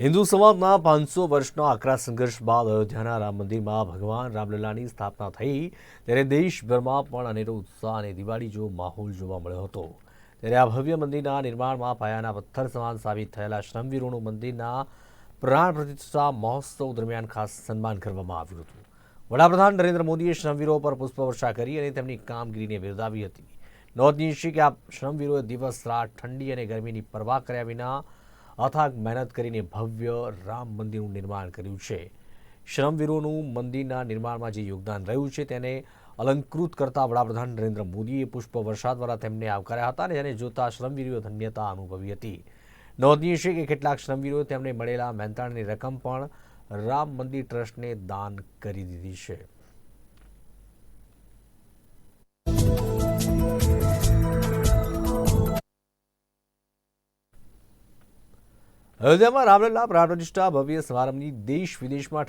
હિન્દુ સમાજના પાંચસો વર્ષનો આકરા સંઘર્ષ બાદ અયોધ્યાના રામ મંદિરમાં ભગવાન રામલલાની સ્થાપના થઈ, ત્યારે દેશભરમાં પણ અનેરો ઉત્સાહ અને દિવાળી જેવો માહોલ જોવા મળ્યો હતો. ત્યારે આ ભવ્ય મંદિરના નિર્માણમાં પાયાના પથ્થર સમાન સાબિત થયેલા શ્રમવીરોનું મંદિરના પ્રાણ પ્રતિષ્ઠા મહોત્સવ દરમિયાન ખાસ સન્માન કરવામાં આવ્યું હતું. વડાપ્રધાન નરેન્દ્ર મોદીએ શ્રમવીરો પર પુષ્પવર્ષા કરી અને તેમની કામગીરીને બિરદાવી હતી. નોંધનીય છે કે આ શ્રમવીરોએ દિવસ, રાત ઠંડી અને ગરમીની પરવા કર્યા વિના અથાગ મહેનત કરીને ભવ્ય રામ મંદિરનું નિર્માણ કર્યું છે. શ્રમવીરોનું મંદિરના નિર્માણમાં જે યોગદાન રહ્યું છે તેને અલંકૃત કરતા વડાપ્રધાન નરેન્દ્ર મોદીએ પુષ્પ વરસાદ દ્વારા તેમને આવકાર્યા હતા અને જેને જોતા શ્રમવીરોએ ધન્યતા અનુભવી હતી. નોંધનીય છે કે કેટલાક શ્રમવીરોએ તેમને મળેલા મહેનતાણની રકમ પણ રામ મંદિર ટ્રસ્ટને દાન કરી દીધી છે. અયોધ્યામાં રામલલ્લા પ્રાણ પ્રતિષ્ઠા ભવ્ય સમારંભની દેશ વિદેશમાં